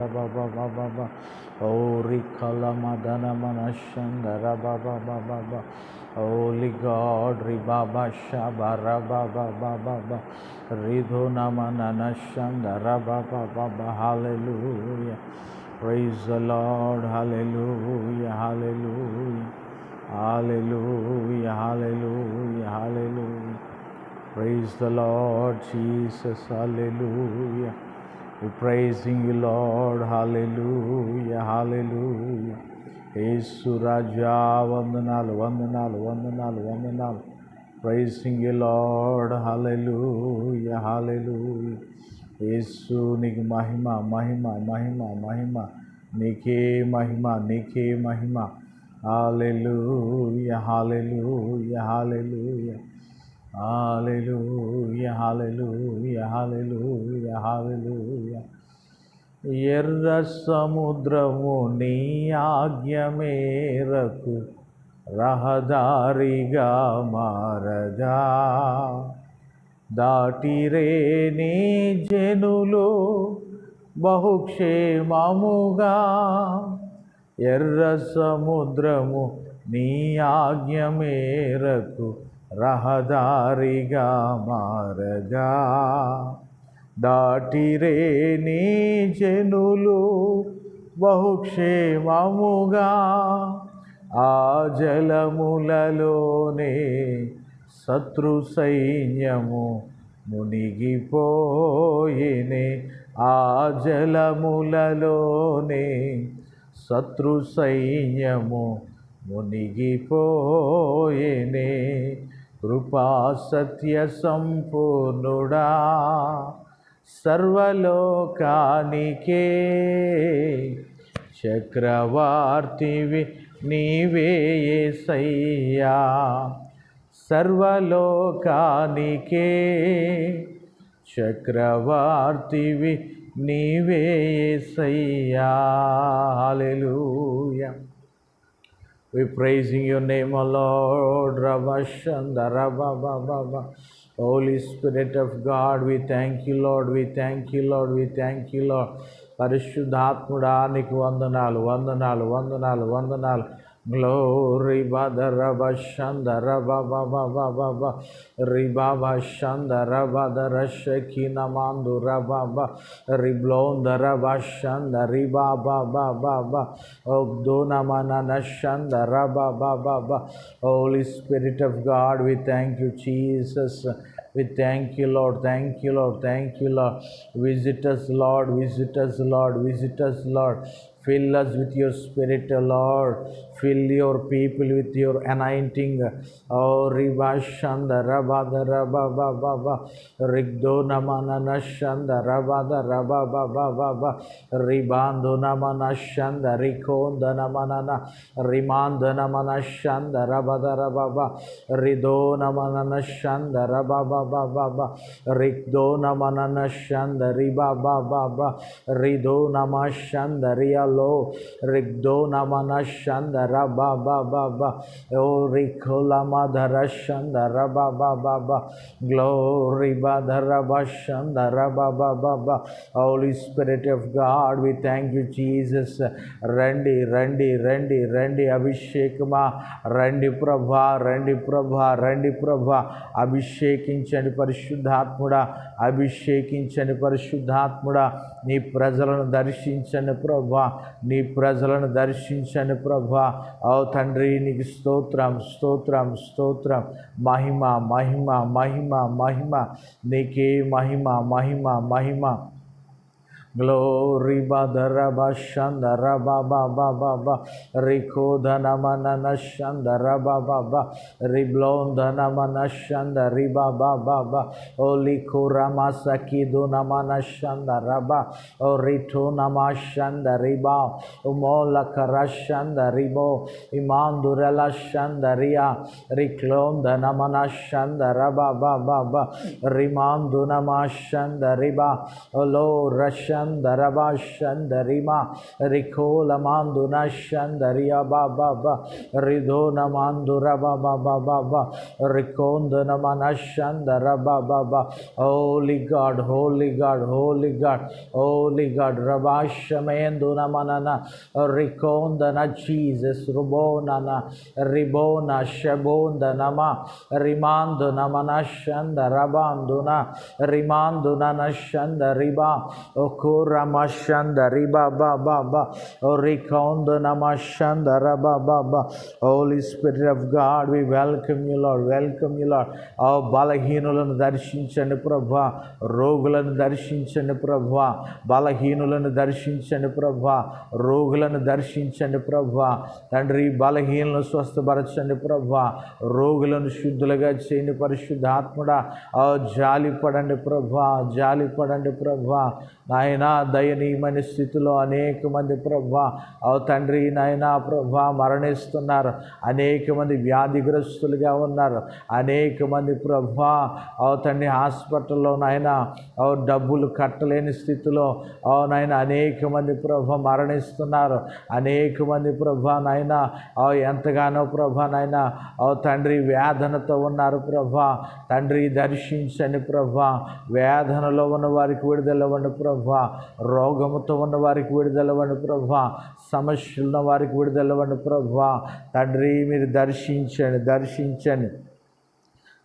Baba Baba Baba Holy Kalamadana Manashandara Baba Baba Baba Holy God Ribaba Shabara Baba Baba Baba Ridhuna Mananashandara Baba Baba Hallelujah Praise the Lord Hallelujah Hallelujah Hallelujah Hallelujah Hallelujah Praise the Lord Jesus Hallelujah we praising you, Lord. Hallelujah. Hallelujah. యేసు రాజా వందనాలు వందనాలు వందనాలు వందనాలు praising you lord hallelujah hallelujah Yesu నీకు మహిమ మహిమ మహిమ మహిమ నీకే మహిమ నీకే మహిమ హల్లెలూయా హల్లెలూయా హల్లెలూయా Hallelujah, hallelujah, hallelujah, hallelujah. ఎర్ర సముద్రము నీ ఆజ్ఞ మేరకు రహదారిగా మారదా దాటిరే నీ జనులు బహుక్షేమముగా ఎర్ర సముద్రము నీ ఆజ్ఞ మేరకు రహదారిగా మారగా దాటిరే నీ జనులు బహుక్షేమముగా. ఆ జలములలోనే శత్రు సైన్యము మునిగిపోయినే. ఆ జలములలోనే శత్రు సైన్యము మునిగిపోయేనే. కృపా సత్య సంపూర్ణుడా సర్వలోకానికే. చక్రవార్తివి నీవే సయ్యా సర్వలోకానికే. చక్రవార్తివి నీవే సయ్యా హల్లెలూయా. We praising your name, O Lord. Rabashanda, Rabababa. Holy Spirit of God, we thank you, Lord. We thank you, Lord. We thank you, Lord. పరిశుద్ధాత్ముడా నీకు వందనాలు వందనాలు వందనాలు వందనాలు Glory Badaraba Shandara Baba Baba Baba Ribaba Shandara Badara Shekina Mandura Baba Riblondara Bashanda Riba Baba Baba Obdona Manana Shandara Baba Baba Holy Spirit of God, we thank you, Jesus. We thank you, Lord. Thank you, Lord. Thank you, Lord. Visit us, Lord. Visit us, Lord. Visit us, Lord. Fill us with your spirit, Lord. Fill your people with your anointing. Oh, Ribashanda, Rabada, Rababa, Baba, Rigdo Namana Nashanda, Rabada, Rababa, Baba, Ribando Namana Shanda, Rikonda Namanana, Rimanda Namana Shanda, Rabada, Rababa, Rido Namana Shanda, Rababa, Baba, Rikdo Namana Shanda, Ribaba, Baba, Rido Namashanda, Rialo, Rigdo Namana Shanda, Rabba, Baba, O Rikolama Dharashanda, Rabba, Baba, Glory, Badharaba Shanda, Rabba, Baba, Holy Spirit of God, we thank you, Jesus. రండి రండి రండి రండి అభిషేకమా రండి ప్రభా రండి ప్రభా రండి ప్రభా అభిషేకించండి పరిశుద్ధాత్ముడా అభిషేకించండి పరిశుద్ధాత్ముడా నీ ప్రజలను దర్శించండి ప్రభా నీ ప్రజలను దర్శించండి ప్రభా ఓ తండ్రి నీకు స్తోత్రం స్తోత్రం స్తోత్రం మహిమ మహిమ మహిమ మహిమ నీకే మహిమ మహిమ మహిమ Glory Badaraba Shandara Baba Baba Baba Rikodana Manana Shandara Baba Baba Riblondana Manashanda Riba Baba Baba Olikoramasaki Dunamana Shandara Baba Oritunama Shanda Riba Umola Karashanda Ribo Imandurela Shandaria Riklondana Manashanda Raba Baba Baba Rimandunama Shanda Riba Olo Rasha शंदरबा शंदरिमा रिखो लमांदुना शंदरिया बा बा रिधो नमांदुरा बा बा बा बा बा रिकोंद नमन शंदर बा बा बा holy God holy God holy God holy God रबा शमेंदु नमन न रिकोंद न जीसस रुबो न रिबो न शबोंद नमा रिमांदु नमन शंदरबांदुना रिमांदुना न न शंदरिबा ओको రిబా బా బా బా రికౌందున మషంద రబా బా బా holy spirit of God we welcome you lord welcome you lord ఆ బలహీనులను దర్శించండి ప్రభా. రోగులను దర్శించండి ప్రభా. బలహీనులను దర్శించండి ప్రభా. రోగులను దర్శించండి ప్రభా. తండ్రి బలహీనులను స్వస్థపరచండి ప్రభా. రోగులను శుద్ధులుగా చేయండి పరిశుద్ధాత్ముడా. ఓ జాలి పడండి ప్రభా. జాలి పడండి ప్రభా. నాయన దయనీయమైన స్థితిలో అనేక మంది ప్రభా ఓ తండ్రి నాయన ప్రభా మరణిస్తున్నారు. అనేక మంది వ్యాధిగ్రస్తులుగా ఉన్నారు. అనేక మంది ప్రభా ఓ తండ్రి హాస్పిటల్లో నాయన ఓ డబ్బులు కట్టలేని స్థితిలో ఓ నాయన అనేక మంది ప్రభ మరణిస్తున్నారు. అనేక మంది ప్రభా నాయన ఓ ఎంతగానో ప్రభా నాయన ఓ తండ్రి వేదనతో ఉన్నారు ప్రభా. తండ్రి దర్శించండి ప్రభా వేదనలో ఉన్న వారికి విడుదలవ్వండి ప్రభా. రోగముతో ఉన్న వారికి విడుదలవండి ప్రభా. సమస్యలు ఉన్న వారికి విడుదలవండి ప్రభా. తండ్రి మీరు దర్శించండి దర్శించండి.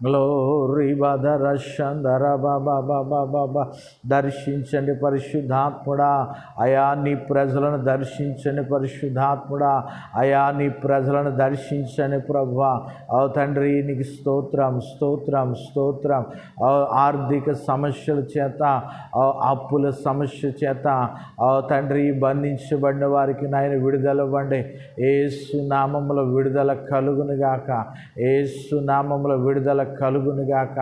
గ్లోరీ బదరషందర బాబా బాబా బాబా దర్శించండి పరిశుద్ధాత్ముడా. అయా నీ ప్రజలను దర్శించండి పరిశుద్ధాత్ముడా. అయా నీ ప్రజలను దర్శించండి ప్రభా ఓ తండ్రి నీకు స్తోత్రం స్తోత్రం స్తోత్రం. ఆర్థిక సమస్యల చేత అప్పుల సమస్య చేత ఓ తండ్రి బంధించబడిన వారికి నాయన విడుదలవ్వండి ఏసు నామములో విడుదల కలుగునుగాక ఏసు నామములో విడుదల కలుగునుగాక.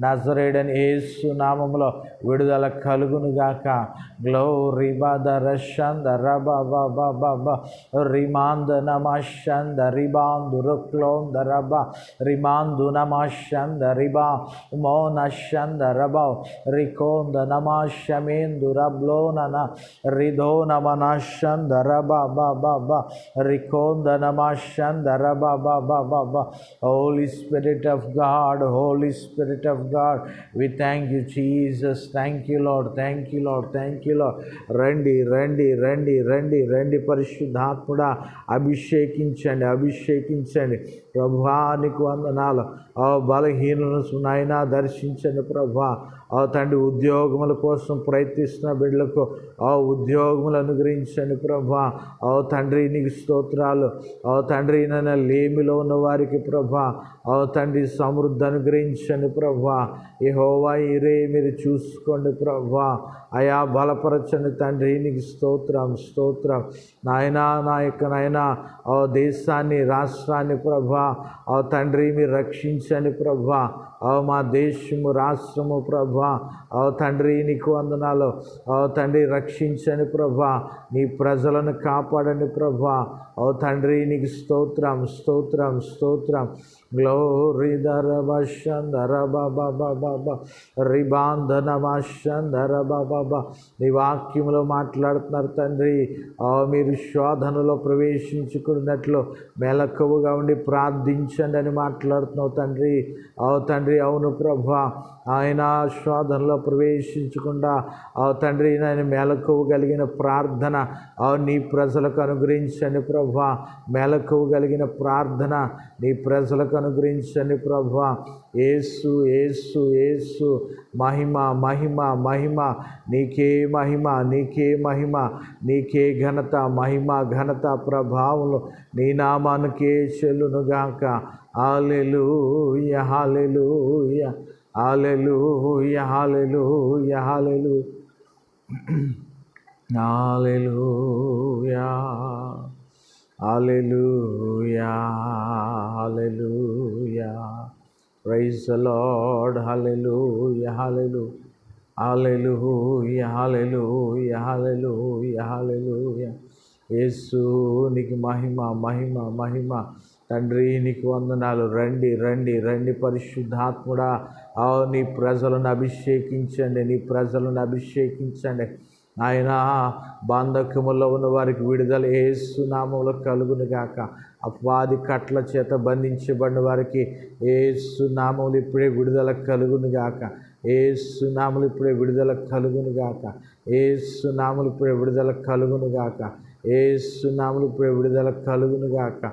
నజరేడని ఏసు నామంలో విడుదల కలుగునుగాక. గ్లోరీ బదర షంద రబ రిమాంద నమషంద రిబాందు రుక్లోంద రబ రిమాందు నమషంద రిబా మో షంద రబ రికోంద నమాశమేందు రబ్లో నన రిధో నమన షంద రబ బ రికోంద నమషంద రబ బ బ బ బ Holy Spirit of God, Holy Spirit of God, we thank you, Jesus. Thank you, Lord. Thank you, Lord. Thank you, Lord. రండి రండి రండి రండి రండి పరిశుద్ధాత్ముడా అభిషేకించండి అభిషేకించండి ప్రభా నీకు వందనాలు. ఆ బలహీనను నాయన దర్శించండి ప్రభా. ఆ తండ్రి ఉద్యోగముల కోసం ప్రయత్నిస్తున్న బిడ్డలకు ఆ ఉద్యోగములు అనుగ్రహించండి ప్రభా. ఆ తండ్రి నీకు స్తోత్రాలు. ఆ తండ్రి నన్న లేమిలో ఉన్న వారికి ప్రభా. ఆ తండ్రి సమృద్ధి అనుగ్రహించండి ప్రభా. ఏ హోవా ఇరే మీరు చూసుకోండి ప్రభా. అయా బలపరచండి తండ్రి. నీకు స్తోత్రం స్తోత్రం. నాయన నా యొక్క నాయన దేశాన్ని రాష్ట్రాన్ని ప్రభా ఆ తండ్రి మీరు రక్షించండి ప్రభా. ఓ మా దేశము రాష్ట్రము ప్రభా. ఓ తండ్రి నీకు వందనాలు. ఓ తండ్రి రక్షించని ప్రభా. నీ ప్రజలను కాపాడని ప్రభా. ఓ తండ్రి నీకు స్తోత్రం స్తోత్రం స్తోత్రం. గ్లోరీ ధరబషంధర బాబా బాబా రిబాంధన మాషంధర బాబా నీ వాక్యంలో మాట్లాడుతున్నారు తండ్రి. ఓ మీరు శోధనలో ప్రవేశించుకున్నట్లు మెలకువగా ఉండి ప్రార్థించండి అని మాట్లాడుతున్నావు తండ్రి. ఓ తండ్రి తండ్రి అవును ప్రభా. ఆయన శోధనలో ప్రవేశించకుండా ఆ తండ్రి నేను మెలకువ కలిగిన ప్రార్థన ఆ నీ ప్రజలకు అనుగ్రహించండి ప్రభా. మెలకువ కలిగిన ప్రార్థన నీ ప్రజలకు అనుగ్రహించండి ప్రభా. ఏసు ఏసు ఏసు మహిమ మహిమ మహిమ. నీకే మహిమ నీకే మహిమ నీకే ఘనత మహిమ ఘనత ప్రభావం నీ నామానికే చెల్లునుగాక. Hallelujah hallelujah hallelujah hallelujah హాలెలు hallelujah hallelujah hallelujah. Praise the lord hallelujah హాలెలు hallelujah hallelujah hallelujah hallelujah. Yesu నీకు మహిమ మహిమ మహిమ. తండ్రి నీకు వందనాలు. రండి రండి రండి. పరిశుద్ధాత్ముడా ఆ నీ ప్రజలను అభిషేకించండి నీ ప్రజలను అభిషేకించండి. ఆయన బాంధక్యములో ఉన్న వారికి విడుదల ఏసునామంలో కలుగును గాక. అపవాది కట్ల చేత బంధించబడిన వారికి ఏసునామములు ఇప్పుడే విడుదల కలుగును గాక. ఏ సునాములు ఇప్పుడే విడుదల కలుగును గాక. ఏ సునాములు ఇప్పుడే విడుదల కలుగును గాక. ఏ సునాములు ఇప్పుడే విడుదల కలుగును గాక.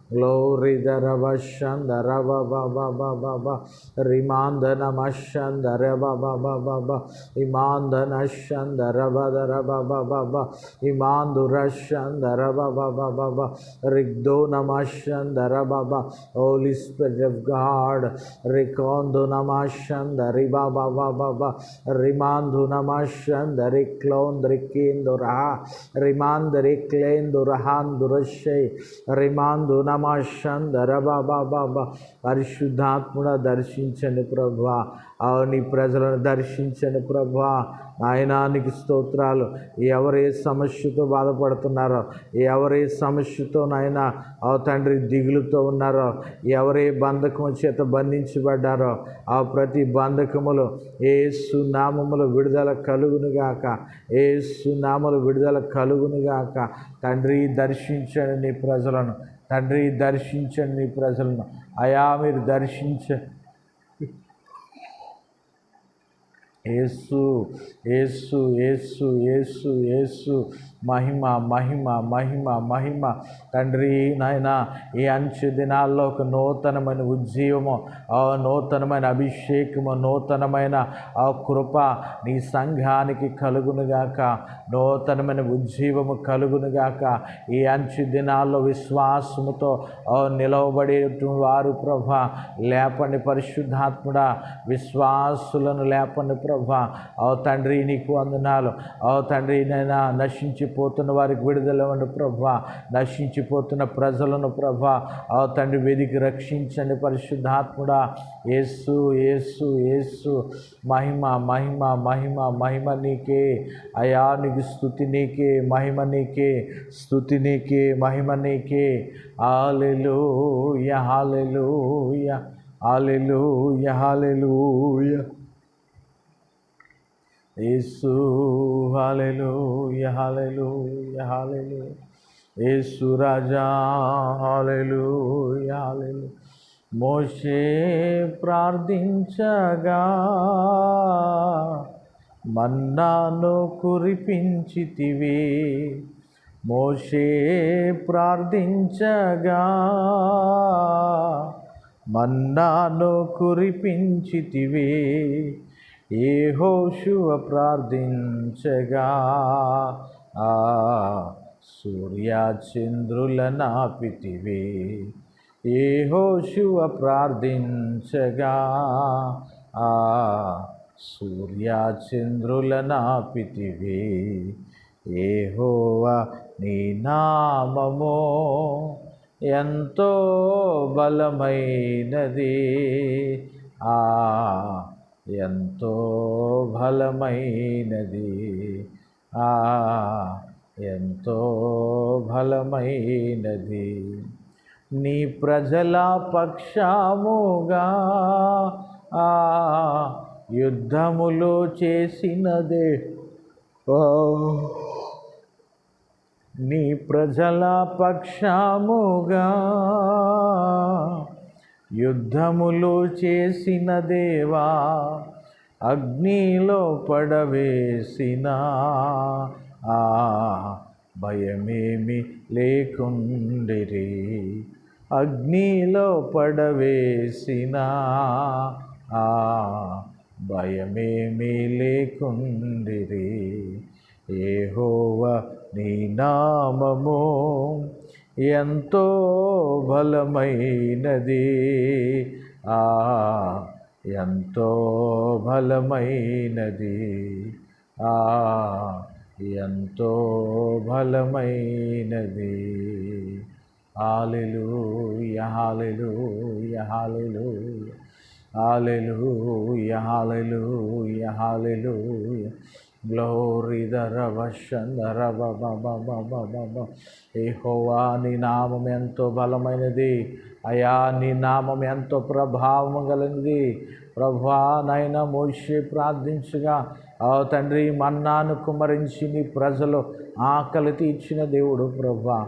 Glory glory glory glory glory దరవశందర బాబా రిమాందన మషందర బాబా ఇమాందన శందర బదర బాబా ఇమాందుర శందర బాబా రిగ్దో నమశందర బాబా హోలీ స్పిరిట్ ఆఫ్ గాడ్ రికోందు నమశందరి బాబా బాబా రిమాందు నమశందరి క్లోంద్రి కేందుర రిమాందరి క్లేందురహాందురశై రిమాందు నమశందర బాబా బాబా పరిశుద్ధాత్ముడ దర్శించండి ప్రభా నీ ప్రజలను దర్శించండి ప్రభా నాయనానికి స్తోత్రాలు ఎవరు ఏ సమస్యతో బాధపడుతున్నారో ఎవరు ఏ సమస్యతో నాయన ఆ తండ్రి దిగులుతో ఉన్నారో ఎవరే బంధకం చేత బంధించబడ్డారో ఆ ప్రతి బంధకములు ఏ సునామములు విడుదల కలుగునుగాక ఏ సునామలు విడుదల కలుగునుగాక తండ్రి దర్శించండి నీ ప్రజలను తండ్రి దర్శించండి ప్రజలను. అయా మీరు దర్శించ యేసు యేసు యేసు యేసు యేసు మహిమ మహిమ మహిమ మహిమ. తండ్రి నాయన ఈ అంచు దినాల్లో ఒక నూతనమైన ఉజ్జీవము ఆ నూతనమైన అభిషేకము నూతనమైన ఆ కృప నీ సంఘానికి కలుగునుగాక. నూతనమైన ఉజ్జీవము కలుగునుగాక. ఈ అంచు దినాల్లో విశ్వాసముతో నిలవబడే వారు ప్రభ లేపండి పరిశుద్ధాత్ముడా విశ్వాసులను లేపండి ప్రభా ఓ తండ్రి నీకు వందనాలు. ఓ తండ్రి నైనా నశించిపోతున్న వారికి విడుదలవ్వండి ప్రభా నశించిపోతున్న ప్రజలను ప్రభా ఓ తండ్రి వెదికి రక్షించండి పరిశుద్ధాత్ముడా. యేసు యేసు యేసు. మహిమ మహిమ మహిమ మహిమ నీకే. అయా నీకు స్థుతి నీకే మహిమ నీకే. స్థుతి నీకే మహిమ నీకే. Hallelujah hallelujah యహాలెలు hallelujah. Yesu hallelujah hallelujah hallelujah Yesu రాజా హాలెలూయ హాలెలూయ మోషే ప్రార్థించగా మన్నాను కురిపించితివి. మోషే ప్రార్థించగా మన్నాను కురిపించితివే. ఏ హోషువ ప్రార్థించగా ఆ సూర్యచంద్రుల నాపితివి. ఏ హోషువ ప్రార్థించగా ఆ సూర్యచంద్రుల నాపితివి. ఏహోవ నీ నామమో ఎంతో బలమైనది. ఆ ఎంతో బలమైనది. ఆ ఎంతో బలమైనది. నీ ప్రజల పక్షముగా ఆ యుద్ధములు చేసినదే. నీ ప్రజల పక్షముగా యుద్ధములు చేసిన దేవా అగ్నిలో పడవేసిన. ఆ భయమేమి లేకుండిరి. అగ్నిలో పడవేసిన. ఆ భయమేమి లేకుండిరి. ఏహోవ నీ నామము ఎంతో బలమైనది. ఆ ఎంతో బలమైనది. ఆ ఎంతో బలమైనది. ఆలెలు యహాలెలు యహాలెలు ఆలెలు యహాలెలు యహాలెలు గ్లోరీ దరవశందర ఏహోవా నీ నామం ఎంతో బలమైనది అయా నీ నామం ఎంతో ప్రభావం కలిగింది ప్రభా నైనా మోషే ప్రార్థించగా ఓ తండ్రి మన్నాను కుమరించి నీ ప్రజలు ఆకలి తీర్చిన దేవుడు ప్రభా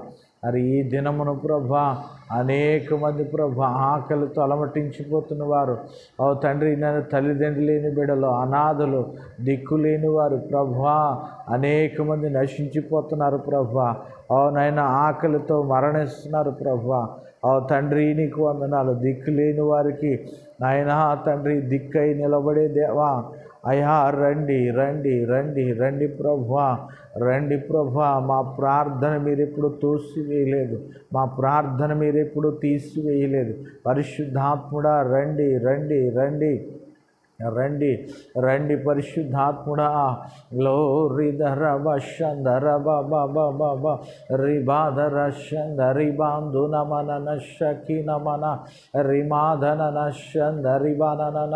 మరి ఈ దినమును ప్రభా అనేక మంది ప్రభ ఆకలితో అలమటించిపోతున్న వారు ఓ తండ్రి నన్ను తల్లిదండ్రులు లేని బిడలు అనాథలు దిక్కు లేని వారు ప్రభా అనేక మంది నశించిపోతున్నారు ప్రభా. ఓ నైనా ఆకలితో మరణిస్తున్నారు ప్రభా. ఆ తండ్రి నీకు వందనాలు. దిక్కు లేని వారికి నాయన తండ్రి దిక్కై నిలబడే దేవా. అయ్యా రండి రండి రండి రండి ప్రభా రండి ప్రభా మా ప్రార్థన మీరు ఎప్పుడు తోసివేయలేదు. మా ప్రార్థన మీరు ఎప్పుడు తీసివేయలేదు. పరిశుద్ధాత్ముడా రండి రండి రండి. రండి రండి పరిశుద్ధాత్ముడా లో రిధర వశంధర బబ రిబాధర శంధ రిబాంధు నమన నశకి నమన రిమాధన నశంధ రిబనన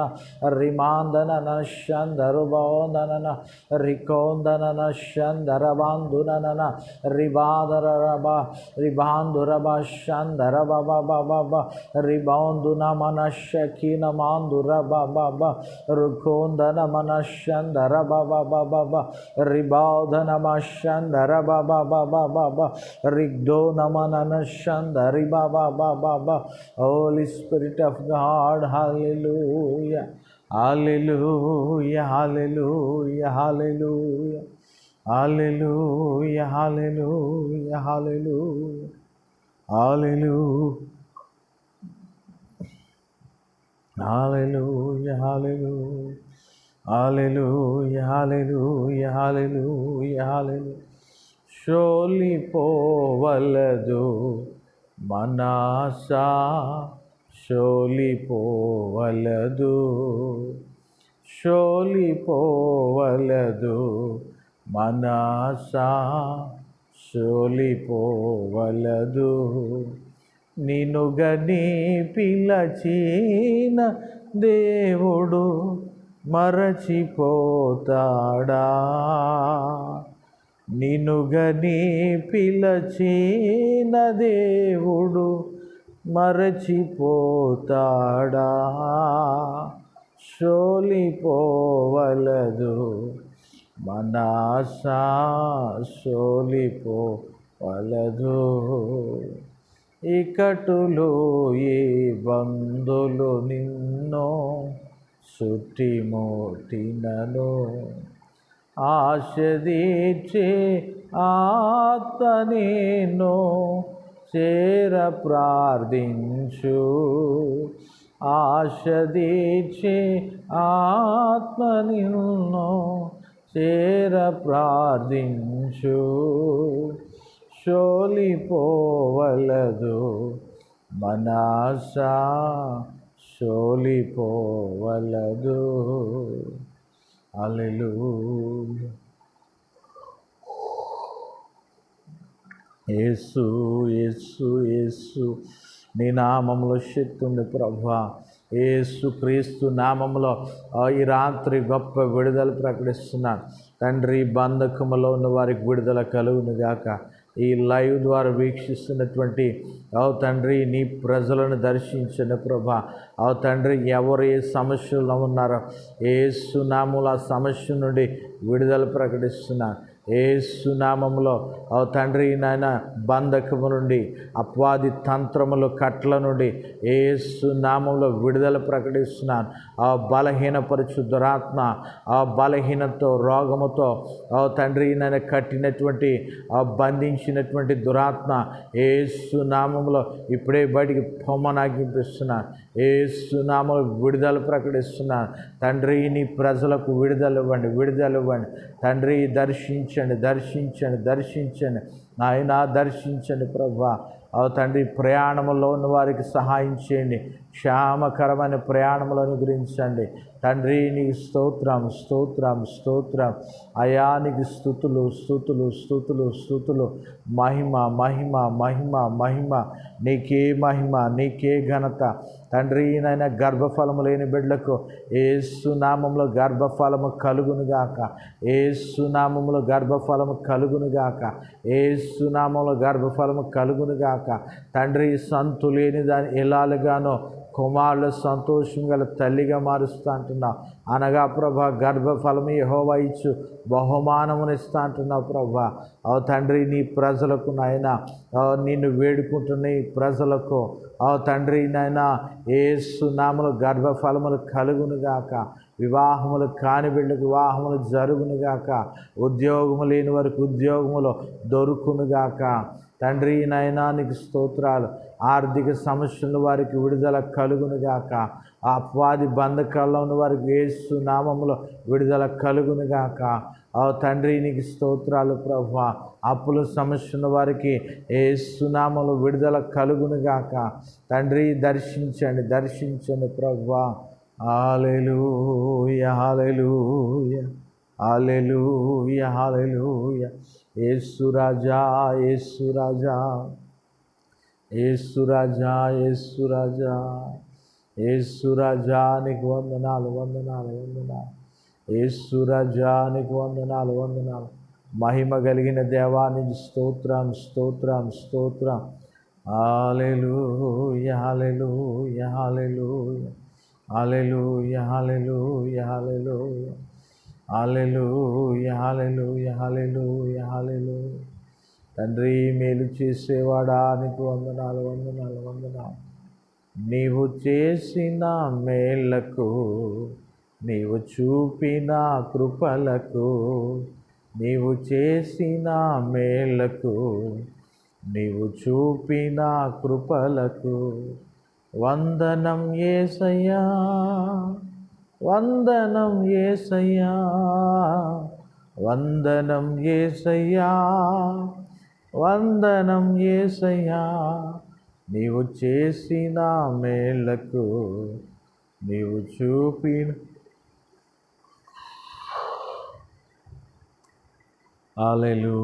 రిమాంధన నశంధ రుబోందన రికోందన నశంధర బాంధునన రిబాధర రబ రిబాంధుర బశంధర బబ రిబౌంధు నమన శకి నమాంధుర బబ రుఖోంధన మనశ్శంధర బాబా బాబా బా రిబాధన మశంధర బాబా బాబా బాబా రిగ్ధో నమన నశంధరి బాబా బాబా బా holy spirit of God hallelujah hallelujah hallelujah hallelujah Hallelujah, hallelujah, hallelujah, hallelujah. హాలెలు హాలెలు హాలెలు హాలెలు హాలెలు హాలెలు షోలిపోవలదు మనాసా. షోలిపోవలదు షోలిపోవలదు మనాసా. షోలిపోవలదు నినుగని పిలచిన దేవుడు మరచిపోతాడా? నినుగని పిలచిన దేవుడు మరచిపోతాడా? సోలిపోవలదు మనసా సోలిపోవలదు. ఇకటులు ఈ బంధులు నిన్నో సుట్టిమోటినను ఆశదీచే ఆత్మనేను చేర ప్రార్థించు. ఆశదీచే ఆత్మ నిన్ను చేర ప్రార్థించు. శోలిపోవలదు మనసా శోలిపోవలదు అలెలు యేసు యేసు యేసు నీ నామంలో శక్తి ఉంది ప్రభా. ఏసు క్రీస్తు నామంలో ఈ రాత్రి గొప్ప విడుదల ప్రకటిస్తున్నాను. తండ్రి బంధకములో ఉన్న వారికి విడుదల కలుగునుగాక గాక. ఈ లైవ్ ద్వారా వీక్షిస్తున్నటువంటి ఓ తండ్రి నీ ప్రజలను దర్శించిన ప్రభా. ఓ తండ్రి ఎవరు ఏ సమస్యలో ఉన్నారో ఏ సునాముల సమస్య నుండి విడుదల ప్రకటిస్తున్నారు. ఏ సునామంలో ఓ తండ్రి నాయన బంధకము నుండి అపవాది తంత్రములు కట్ల నుండి ఏసునామంలో విడుదల ప్రకటిస్తున్నాను. ఆ బలహీనపరచు దురాత్మ ఆ బలహీనతో రోగముతో ఆ తండ్రి నాయన కట్టినటువంటి ఆ బంధించినటువంటి దురాత్మ ఏ ఇప్పుడే బయటికి పొమ్మనాగింపిస్తున్నాను ఏ విడుదల ప్రకటిస్తున్నాను. తండ్రి నీ ప్రజలకు విడుదల ఇవ్వండి విడుదల ఇవ్వండి. తండ్రి దర్శించండి దర్శించండి దర్శించండి. నాయన దర్శించండి ప్రభా. ఆ తండ్రి ప్రయాణంలో ఉన్న వారికి సహాయం చేయండి. క్షామకరమైన ప్రయాణములు అనుగ్రహించండి. తండ్రి నీకు స్తోత్రం స్తోత్రం స్తోత్రం. అయానికి స్థుతులు స్థుతులు స్థుతులు స్థుతులు. మహిమ మహిమ మహిమ మహిమ. నీకే మహిమ నీకే ఘనత. తండ్రి నాయన గర్భఫలము లేని బిడ్డలకు ఏసునామంలో గర్భఫలము కలుగునుగాక ఏసునామంలో గర్భఫలము కలుగునుగాక ఏసునామంలో గర్భఫలము కలుగునుగాక తండ్రి సంతు లేని దాని ఎలాలుగానో కుమారులు సంతోషం గల తల్లిగా మారుస్తా అంటున్నావు అనగా ప్రభా గర్భఫలము యహోవా ఇచ్చు. బహుమానమునిస్తా అంటున్నావు ప్రభా. ఓ తండ్రి నీ ప్రజలకు నాయన నిన్ను వేడుకుంటున్న ప్రజలకు ఓ తండ్రి నాయన ఏ సునాములు గర్భఫలములు కలుగునుగాక వివాహములు కాని బిడ్డకు వివాహములు జరుగునుగాక ఉద్యోగము లేని వరకు ఉద్యోగములు దొరుకునుగాక తండ్రి నయనానికి స్తోత్రాలు. ఆర్థిక సమస్యలు వారికి విడుదల కలుగునుగాక అపవాది బంధకాల్లో ఉన్న వారికి వేస్తు నామంలో విడుదల కలుగునుగాక ఆ తండ్రి నీకు స్తోత్రాలు ప్రభు. అప్పుల సమస్యల వారికి వారికి ఏసునామలు విడుదల కలుగునుగాక తండ్రి దర్శించండి దర్శించండి ప్రభు. Hallelujah hallelujah hallelujah hallelujah. ఏసురాజా ఏసురాజా ఏసురాజా ఏసురాజా ఏసురాజా నీకు వందనాలు వందనాలు వందనాలు. ఏసురాజా నీకు వందనాలు వందనాలు. మహిమ కలిగిన దేవానికి స్తోత్రం స్తోత్రం స్తోత్రం. ఆలెలు యాలెలు యాలెలు అలెలు యాలెలు యాలెలు హాలెలు యాలెలు యాలెలు యాలెలు తండ్రి మేలు చేసేవాడా? నీకు వందనాలు వందనాలు వందనాలు. నీవు చేసిన మేళ్ళకు నీవు చూపిన కృపలకు నీవు చేసిన మేళ్ళకు నీవు చూపిన కృపలకు వందనం ఏసయ్యా. వందనం ఏసయ్యా వందనం ఏసయ్యా వందనం ఏసయ్యా. నీవు చేసిన మేళ్ళకు నీవు చూపిన హాలెలు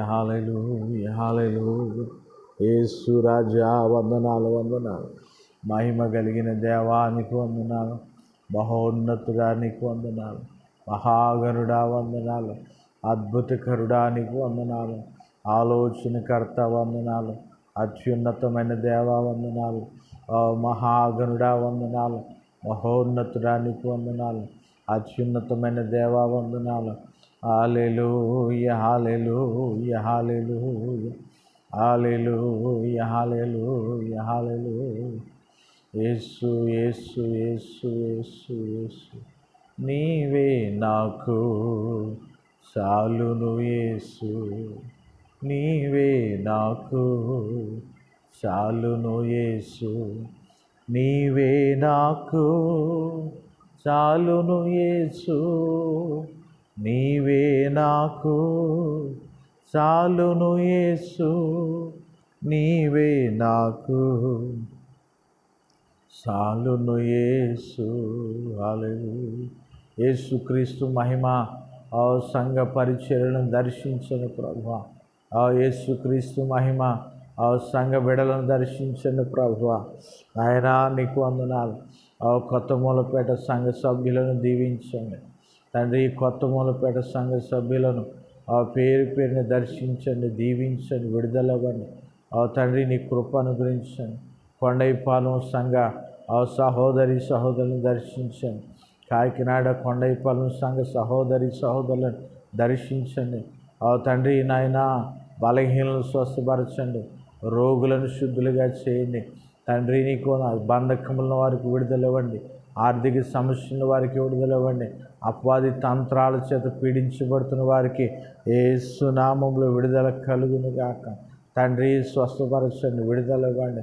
హాలెలూయ హాలెలూయ. ఏసు రాజా వందనాలు వందనాలు. మహిమ కలిగిన దేవానికి వందనాలు. మహోన్నతుడా నీకు వందనాలు. మహాగరుడా వందనాలు. అద్భుతకరుడా నీకు వందనాలు. ఆలోచనకర్త వందనాలు. అత్యున్నతమైన దేవా వందనాలు. మహాగనుడా వందనాలు. మహోన్నతుడా నీకు వందనాలు. అత్యున్నతమైన దేవా వందనాలు. ఆలేలు యహాలేలు యహాలేలు ఆలేలు యహాలేలు యహాలేలు యేసు యేసు యేసు యేసు యేసు. నీవే నాకు చాలును యేసు. నీవే నాకు చాలును యేసు. నీవే నాకు చాలును యేసు. నీవే నాకు చాలును యేసు. నీవే నాకు చాలును యేసు హల్లెలూయా. యేసుక్రీస్తు మహిమ ఆ సంఘ పరిచర్యలను దర్శించను ప్రభు ఆ యేసుక్రీస్తు మహిమ ఆ సంఘ బిడలను దర్శించను ప్రభు ఆయన నీకు వందనాలు. ఆ కొత్త మూలపేట సంఘ సభ్యులను దీవించండి. తండ్రి కొత్త మూలపేట సంఘ సభ్యులను ఆ పేరు పేరుని దర్శించండి దీవించండి విడుదలవ్వండి ఆ తండ్రి నీ కృప అనుగ్రహించండి. కొండైపాలెం సంఘ ఆ సహోదరి సహోదరులను దర్శించండి. కాకినాడ కొండైపాలెం సంఘ సహోదరి సహోదరులను దర్శించండి. ఆ తండ్రి నాయన బలహీనలను స్వస్థపరచండి. రోగులను శుద్ధులుగా చేయండి. తండ్రి నీకు బంధకముల వారికి విడుదలవ్వండి. ఆర్థిక సమస్యల వారికి విడుదలవ్వండి. అపవాది తంత్రాల చేత పీడించబడుతున్న వారికి ఏ సునామంలో విడుదల కలుగును గాక తండ్రి స్వస్థపరచండి విడుదల ఇవ్వండి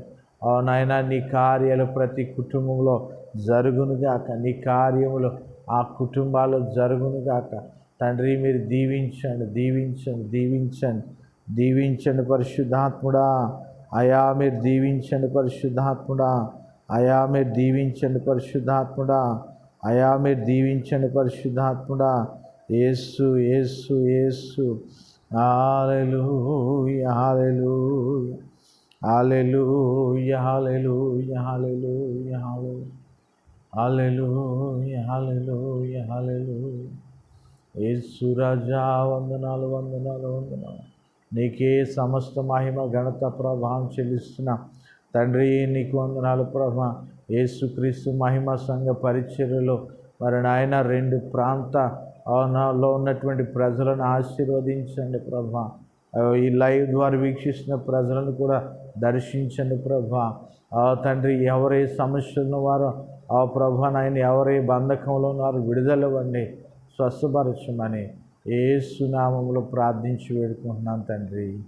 నాయన నీ కార్యాలు ప్రతి కుటుంబంలో జరుగునుగాక. నీ కార్యములు ఆ కుటుంబాలు జరుగునుగాక. తండ్రి మీరు దీవించండి దీవించండి దీవించండి. దీవించండి పరిశుద్ధాత్ముడా. అయా మీరు దీవించండి పరిశుద్ధాత్ముడా. అయా మీరు దీవించండి పరిశుద్ధాత్ముడా. అయా మీరు దీవించండి పరిశుద్ధాత్ముడా. ఏసు ఏసు ఆలెలు ఆరెలు hallelujah hallelujah hallelujah hallelujah hallelujah hallelujah hallelujah Yesu రాజా వందనాలు వందనాలు వందనాలు. నీకే సమస్త మహిమ ఘనత ప్రభావం చెల్లిస్తున్నా. తండ్రి నీకు వందనాలు ప్రభ. యేసుక్రీస్తు మహిమ సంఘ పరిచర్యలో మరి నాయన రెండు ప్రాంత లో ఉన్నటువంటి ప్రజలను ఆశీర్వదించండి ప్రభా. ఈ లైవ్ ద్వారా వీక్షిస్తున్న ప్రజలను కూడా దర్శించండి ప్రభా. తండ్రి ఎవరే సమస్యలను వారు ఆ ప్రభా నాయన ఎవరే బంధకంలో వారు విడుదలవ్వండి స్వస్థపరచమని ఏసునామంలో ప్రార్థించి వేడుకుంటున్నాను తండ్రి.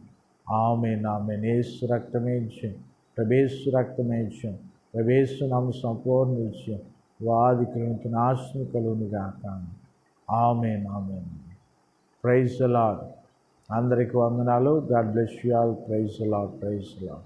ఆమె నామె ఏసు రక్తమే ఇచ్చాం. ప్రభేసు రక్తమే ఇచ్చాం. ప్రభేసు నామ సంపూర్ణ ఇచ్చాం. వాది క్రిమికి నాశనం కలుగును ఆమె నామె ప్రైజ్ లాడ్ అందరికి వందనాలు. God bless you all praise lord praise lord